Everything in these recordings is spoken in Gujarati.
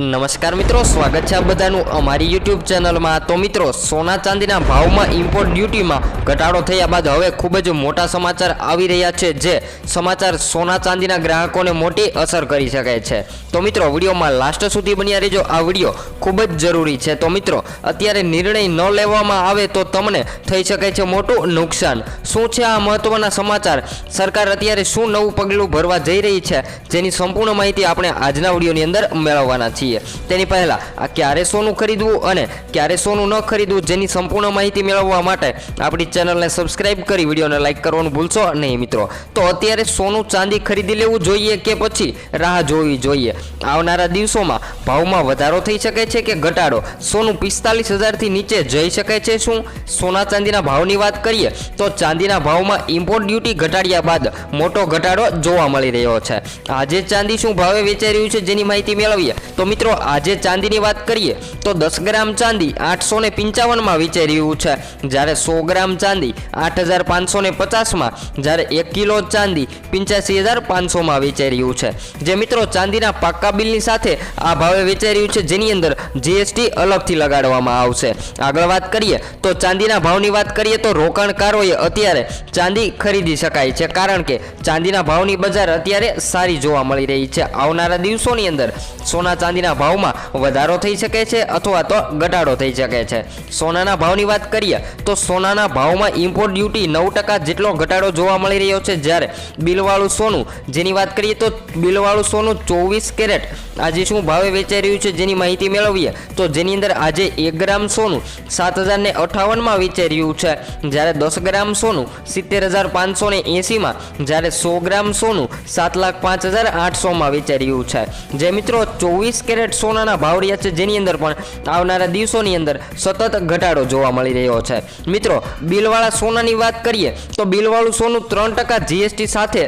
નમસ્કાર મિત્રો, સ્વાગત છે આ બધાનું અમારી યુટ્યુબ ચેનલમાં. તો મિત્રો, સોના ચાંદીના ભાવમાં ઇમ્પોર્ટ ડ્યુટીમાં ઘટાડો થયા બાદ હવે ખૂબ જ મોટા સમાચાર આવી રહ્યા છે, જે સમાચાર સોના ચાંદીના ગ્રાહકોને મોટી અસર કરી શકે છે. તો મિત્રો, વિડીયોમાં લાસ્ટ સુધી બન્યા રહેજો. આ વીડિયો ખૂબ જ જરૂરી છે. તો મિત્રો, અત્યારે નિર્ણય ન લેવામાં આવે તો તમને થઈ શકે છે મોટું નુકસાન. શું છે આ મહત્વના સમાચાર? સરકાર અત્યારે શું નવું પગલું ભરવા જઈ રહી છે? જેની સંપૂર્ણ માહિતી આપણે આજના વિડીયોની અંદર મેળવવાના છીએ. તેની પહેલાં ક્યારે સોનું ખરીદવું અને ક્યારે સોનું ન ખરીદવું જેની સંપૂર્ણ માહિતી મેળવવા માટે આપણી ચેનલને સબસ્ક્રાઇબ કરી વિડીયોને લાઇક કરવાનું ભૂલશો નહીં મિત્રો. તો અત્યારે સોનું ચાંદી ખરીદી લેવું જોઈએ કે પછી રાહ જોવી જોઈએ? આવનારા દિવસોમાં ભાવમાં વધારો થઈ શકે છે કે ઘટાડો? સોનું પિસ્તાલીસ હજારથી નીચે જઈ શકે છે શું? સોના ચાંદીના ભાવની વાત કરીએ તો ચાંદીના ભાવમાં ઇમ્પોર્ટ ડ્યુટી ઘટાડ્યા બાદ મોટો ઘટાડો જોવા મળી રહ્યો છે. આજે ચાંદી શું ભાવે વેચાઈ રહ્યું છે જેની માહિતી મેળવીએ? તો મિત્રો આજે ચાંદીની વાત કરીએ, તો દસ ગ્રામ ચાંદી આઠસો ને પંચાવનમાં વેચાઈ રહ્યું છે. જ્યારે સો ગ્રામ ચાંદી આઠ હજાર પાંચસો ને પચાસમાં, જ્યારે એક કિલો ચાંદી પંચ્યાસી હજાર પાંચસોમાં વેચાઈ રહ્યું છે. જે મિત્રો, ચાંદીના પાક્કા બિલની સાથે આ ભાવે વેચાઈ રહ્યું છે, જેની અંદર જીએસટી અલગથી લગાડવામાં આવશે. આગળ વાત કરીએ, તો ચાંદીના ભાવની વાત કરીએ, તો રોકાણકારોએ અત્યારે ચાંદી ખરીદી શકાય છે, કારણ કે ચાંદીના ભાવની બજાર અત્યારે સારી જોવા મળી રહી છે. આવનારા દિવસોની અંદર સોના ચાંદીના ભાવમાં વધારો થઈ શકે છે અથવા તો ઘટાડો થઈ શકે છે. સોનાના ભાવની વાત કરીએ તો સોનાના ભાવમાં ઇમ્પોર્ટ ડ્યુટી નવ ટકા જેટલો ઘટાડો જોવા મળી રહ્યો છે જ્યારે બિલવાળું સોનું, જેની વાત કરીએ તો બિલવાળું સોનું ચોવીસ કેરેટ આજે શું ભાવે વેચાઈ રહ્યું છે જેની માહિતી મેળવીએ તો જેની અંદર આજે એક ગ્રામ સોનું સાત હજાર ને અઠાવનમાં વેચાઈ રહ્યું છે. જ્યારે દસ ગ્રામ સોનું સિત્તેર હજાર પાંચસો ને એંસીમાં જ્યારે સો ગ્રામ સોનું સાત લાખ પાંચ હજાર આઠસોમાં વેચાઈ રહ્યું છે. જે મિત્રો ચોવીસ કેરેટ સોનાના ભાવ રહ્યા છે જેની અંદર પણ આવનારા દિવસોની અંદર સતત ઘટાડો જોવા મળી રહ્યો છે. મિત્રો, બિલવાળા સોનાની વાત કરીએ તો બિલવાળું સોનું ત્રણ ટકા જીએસટી સાથે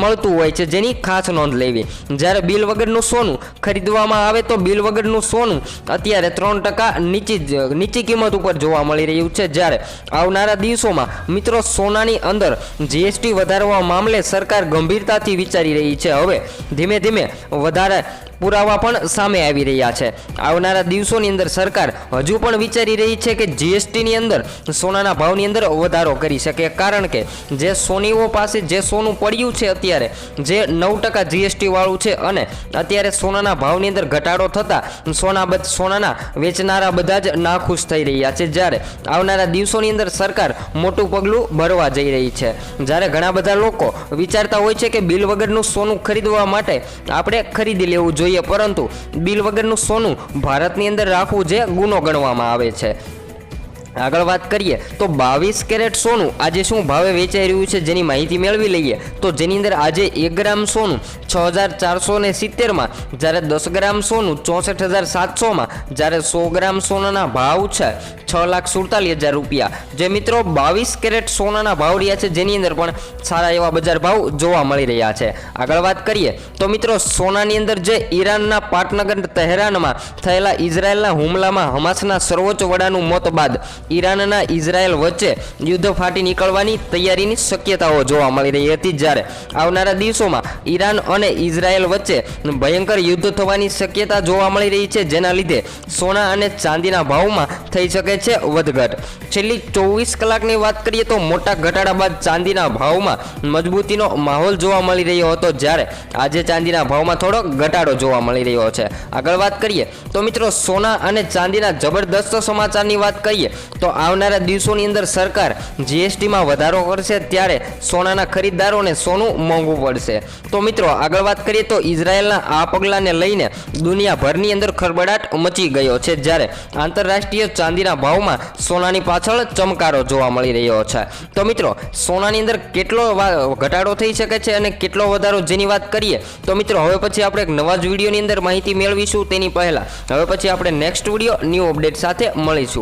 મળતું હોય છે જેની ખાસ નોંધ લેવી. જ્યારે બિલ વગરનું સોનું ખરીદવામાં આવે તો બિલ વગરનું સોનું અત્યારે ત્રણ ટકા નીચી નીચી કિંમત ઉપર જોવા મળી રહ્યું છે. જ્યારે આવનારા દિવસોમાં મિત્રો સોનાની અંદર જીએસટી વધારવા મામલે સરકાર ગંભીરતાથી વિચારી રહી છે. હવે ધીમે ધીમે વધારે પુરાવા પણ સામે આવી રહ્યા છે. આવનારા દિવસોની અંદર સરકાર હજુ પણ વિચારી રહી છે કે જીએસટીની અંદર સોનાના ભાવની અંદર વધારો કરી શકે. કારણ કે જે સોનીઓ પાસે જે સોનું પડ્યું છે અત્યારે, જે નવ ટકા જીએસટીવાળું છે અને અત્યારે સોનાના ભાવની અંદર ઘટાડો થતાં સોના સોનાના વેચનારા બધા જ નાખુશ થઈ રહ્યા છે. જ્યારે આવનારા દિવસોની અંદર સરકાર મોટું પગલું ભરવા જઈ રહી છે. જ્યારે ઘણા બધા લોકો વિચારતા હોય છે કે બિલ વગરનું સોનું ખરીદવા માટે આપણે ખરીદી લેવું જોઈએ. પરંતુ બિલ વગરનું સોનું ભારતની અંદર રાખવું જે ગુનો ગણવામાં આવે છે. આગળ વાત કરીએ, તો બાવીસ કેરેટ સોનું આજે શું ભાવે વેચાઈ રહ્યું છે જેની માહિતી મેળવી લઈએ. તો જેની અંદર આજે એક ગ્રામ સોનું છ હજાર ચારસો ને સિત્તેરમાં, જ્યારે દસ ગ્રામ સોનું ચોસઠ હજાર સાતસોમાં, જ્યારે સો ગ્રામ સોનાના ભાવ છે છ લાખ સુડતાલીસ હજાર રૂપિયા. જે મિત્રો બાવીસ કેરેટ સોનાના ભાવ રહ્યા છે, જેની અંદર પણ સારા એવા બજાર ભાવ જોવા મળી રહ્યા છે. આગળ વાત કરીએ, તો મિત્રો સોનાની અંદર જે ઈરાનના પાટનગર તહેરાનમાં થયેલા ઇઝરાયલના હુમલામાં હમાસના સર્વોચ્ચ વડાનું મોત બાદ ઈરાનના ઇઝરાયલ વચ્ચે યુદ્ધ ફાટી નીકળવાની તૈયારીની શક્યતાઓ જોવા મળી રહી હતી જ્યારે આવનારા દિવસોમાં ઈરાન અને ઇઝરાયલ વચ્ચે ભયંકર યુદ્ધ થવાની શક્યતા જોવા મળી રહી છે, જેના લીધે સોના અને ચાંદીના ભાવમાં થઈ શકે છે વધઘટ. છેલ્લી ચોવીસ કલાકની વાત કરીએ તો મોટા ઘટાડા બાદ ચાંદીના ભાવમાં મજબૂતીનો માહોલ જોવા મળી રહ્યો હતો, જ્યારે આજે ચાંદીના ભાવમાં થોડો ઘટાડો જોવા મળી રહ્યો છે. આગળ વાત કરીએ તો મિત્રો, સોના અને ચાંદીના જબરદસ્ત સમાચારની વાત કરીએ તો આવનારા દિવસોની અંદર સરકાર જીએસટીમાં વધારો કરશે ત્યારે સોનાના ખરીદદારોને સોનું મોંઘું પડશે. તો મિત્રો, આગળ વાત કરીએ તો ઇઝરાયેલના આ પગલાંને લઈને દુનિયાભરની અંદર ખળબડાટ મચી ગયો છે, જ્યારે આંતરરાષ્ટ્રીય ચાંદીના ભાવમાં સોનાની પાછળ ચમકારો જોવા મળી રહ્યો છે. તો મિત્રો, સોનાની અંદર કેટલો ઘટાડો થઈ શકે છે અને કેટલો વધારો જેની વાત કરીએ, તો મિત્રો, હવે પછી આપણે એક નવા જ વિડીયોની અંદર માહિતી મેળવીશું. તેની પહેલાં, હવે પછી આપણે નેક્સ્ટ વીડિયો ન્યૂ અપડેટ સાથે મળીશું.